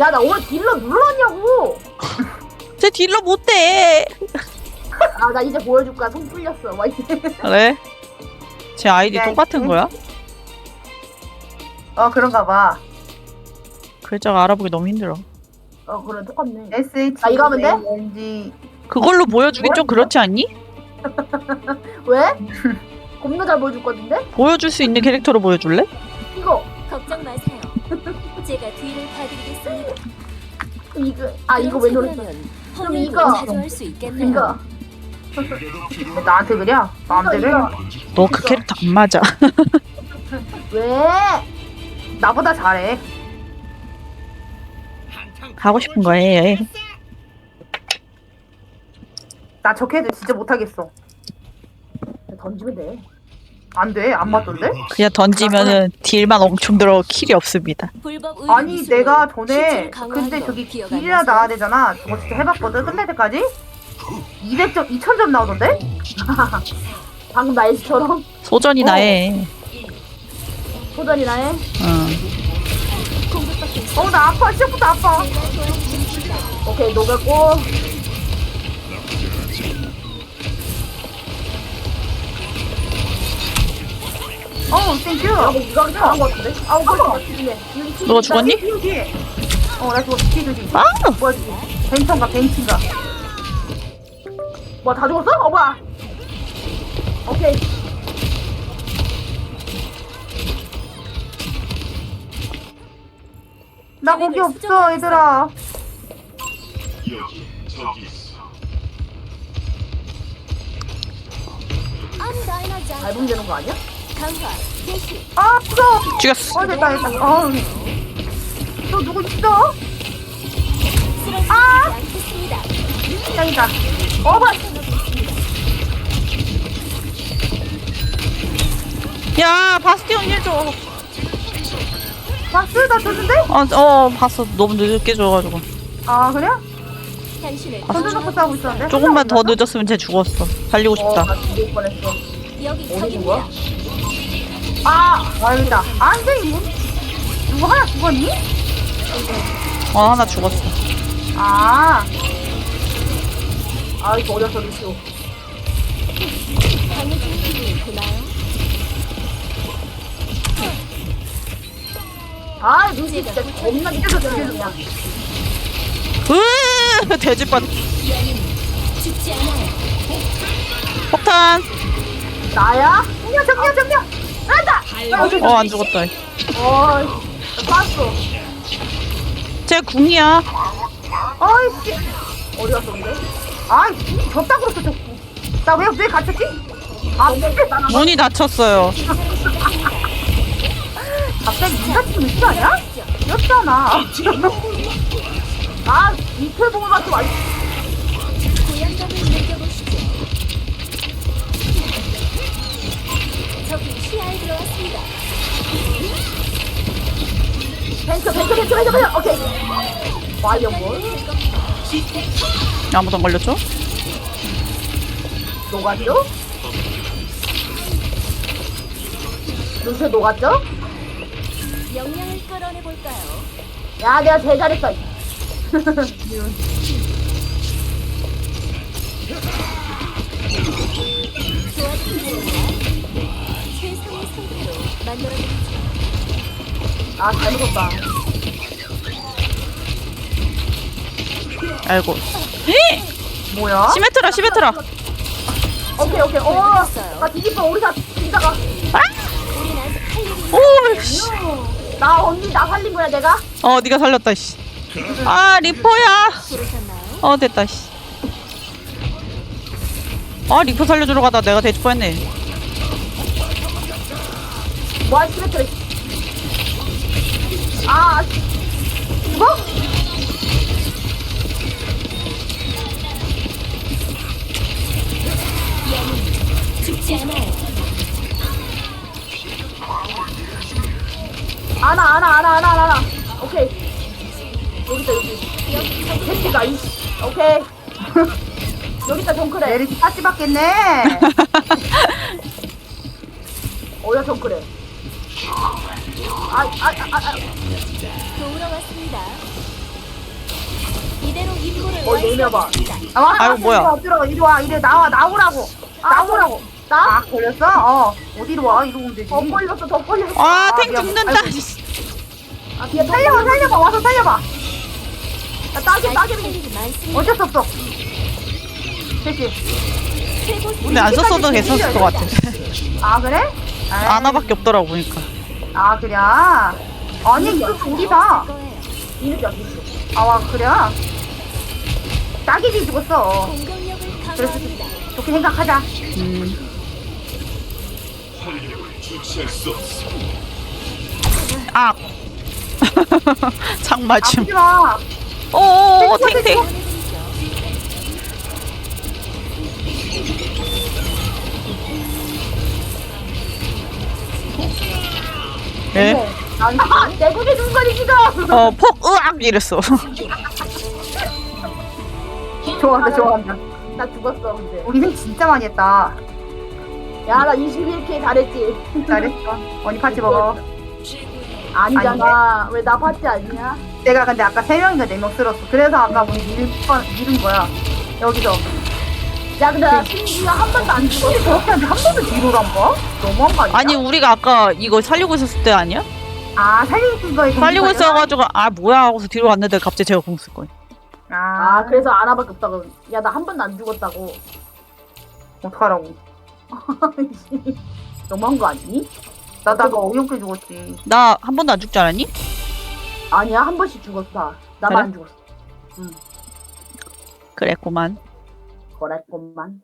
야 나 오늘 딜러 눌렀냐고 제 딜러 못해. 아 나 이제 보여줄까 손 풀렸어 와 이제 그래? 제 아이디 야, 똑같은 이- 거야? 어 그런가 봐. 글자가 알아보기 너무 힘들어. 어 그래 똑같네 S H 아, 이거 하면 돼? N G 그걸로 보여주기 좀 그렇지 않니? 왜? 겁나 잘 보여줄 건데? 보여줄 수 있는 캐릭터로 보여줄래? 제가 뒤를 봐드리겠습니다. 이거 아 이거 왜 노렸어 그럼 이거. 자주할 수 있겠네요. 이거 왜 나한테 그려? 마음대로 이거, 해. 너 그 캐릭터 안 맞아. 왜? 나보다 잘해. 하고 싶은 거 해. 나 저 캐도 진짜 못하겠어. 던지면 돼 안 돼? 안 맞던데? 그냥 던지면은 딜만 엄청 들어 킬이 없습니다. 불법 아니 내가 전에 근데 거 저기 길이라? 나와야 되잖아. 저거 진짜 해봤거든. 끝날 때까지 200점, 2000점 나오던데? 방금 날씨처럼 소전이 어. 나해. 소전이 나 해 응. 공격받고 있어. 어나 아파. 시작부터 아파. 오케이 녹였고 어 땡큐. 아 뭐, 이거 잘한 거 같은데? 아우 그거 맞추네 너가 죽었니? 뒤에 뒤에. 어나 죽었어. 뒤에 뒤에. 아! 뭐야 지금? 벤처인가 벤치인가? 뭐야 다 죽었어? 어 뭐야 오케이 나 거기 없어 얘들아. 밟으면 되는 거 아니야? 아 무서워. 죽였어. 어 됐다 됐다. 어. 너 누구 있어? 아! 짱이다. 어 봐. 야, 바스티온 힐 줘. 봤어? 나 줬는데? 어, 어, 봤어. 너무 늦게 줘가지고. 아 그래? 당신을 던져놓고 싸우고 있었는데? 조금만 더 늦었으면 쟤 죽었어. 살리고 싶다. 어 나 죽을 뻔했어 여기 어디 적입니다. 아, 아 여기다. 안 돼 이거. 누구 하나 죽었니? 어, 하나 죽었어. 아, 아 이거 어려서 루시오? 아 루시 진짜 겁나 미쳐서 그냥 으 돼지반. 폭탄. 나야? 정면 정면 정면. 어, 안 죽었다. 어 봤어 쟤 궁이야. 어이씨. 어디 갔어 근데? 아, 졌다 그랬어 저. 나 왜 왜 갇혔지? 아, 근데 나 문이 닫혔어요. 갑자기 니가 지금 있지 않냐? 였잖아. 아 이틀 보고 봤어 완 들어왔습니다. 벤처 벤처 벤처 벤처 벤처 오케이 와이어 뭘? 아무도 안 걸렸죠? 녹았죠? 루시 녹았죠? 역량을 끌어내 볼까요? 야 내가 제일 잘했어 만들어드리죠. 아 잘 먹었다 알고. 뭐야? 시메트라, 시메트라. 오케이 오케이 어 나 뒤집어 우리 다 뒤다가 우린 아직 할 일이 오, 씨. 나 언니 나 살린 거야 내가? 어, 네가 살렸다, 씨. 아, 리포야. 부르셨나요? 어, 됐다, 씨. 아, 리포 살려주러 가다 내가 돼지 뻔했네. 뭐하지 시메트리 아 이거? 않아요. 아나 아나 아나 아나 아나 오케이 여기 있다 여기 새끼가 이 오케이 여기 있다 정크래 내리 빠지 받겠네. 어디야 정크래 아, 아, 아, 아, 아. 도우러 왔습니다. 이대로 임무를 어, 내려봐. 완수하겠습니다. 아, 와, 아이고, 뭐야. 들어, 이리 와, 이리 나와, 나오라고. 나오라고. 나? 아, 걸렸어? 어. 어디로 와? 이러고 오면 되지. 더 걸렸어, 더 걸렸어. 아, 아, 탱 미안. 죽는다. 아이고. 아, 뒤에 살려봐, 살려봐, 와서 살려봐. 야, 따개, 아직 따개. 할 일이 많습니다. 어쩔 수 없어. 됐지? 최고 근데 안 썼어도 괜찮을 것 같아. 아, 그래? 아나밖에 없더라고 보니까. 아, 그래? 아니, 이거 둘이다. 이렇게 안 됐어. 아, 와, 그래? 딱이지 죽었어. 강화합니다. 좋게 생각하자. 음. 아. 창 맞음. 아프지 마. 오오오 탱탱. 네. 아, 내국의 눈깔이 지금. 어폭 으악 이랬어. 좋아한다, 좋아한다. 나 죽었어, 근데. 우리 생 진짜 많이 했다. 야, 나 21K 잘했지. 잘했어. 언니 파티 먹어. 아니잖아. 왜 나 파티 아니냐? 내가 근데 아까 세 명인가 네 명 쓸었어. 그래서 아까 우리 밀, 뻔- 밀은 거야. 여기서. 야, 근데 나 심지어 한 번도 안 죽었어. 저렇게 한 번도 뒤로 간 거? 너무한 거 아니야? 아니 우리가 아까 이거 살리고 있었을 때 아니야? 아, 살리는 거에 살리고? 있어가지고 아 뭐야 하고서 뒤로 갔는데 갑자기 제가 공쓸 거야. 아, 아, 그래서 아나밖에 없다고. 야, 나 한 번도 안 죽었다고. 어떡하라고. 너무한 거 아니니? 나, 나가 어이없게 죽었지. 나 한 번도 안 죽지 않았니? 아니야, 한 번씩 죽었어. 나. 나만 그래? 안 죽었어. 그랬구만. 그랬구만.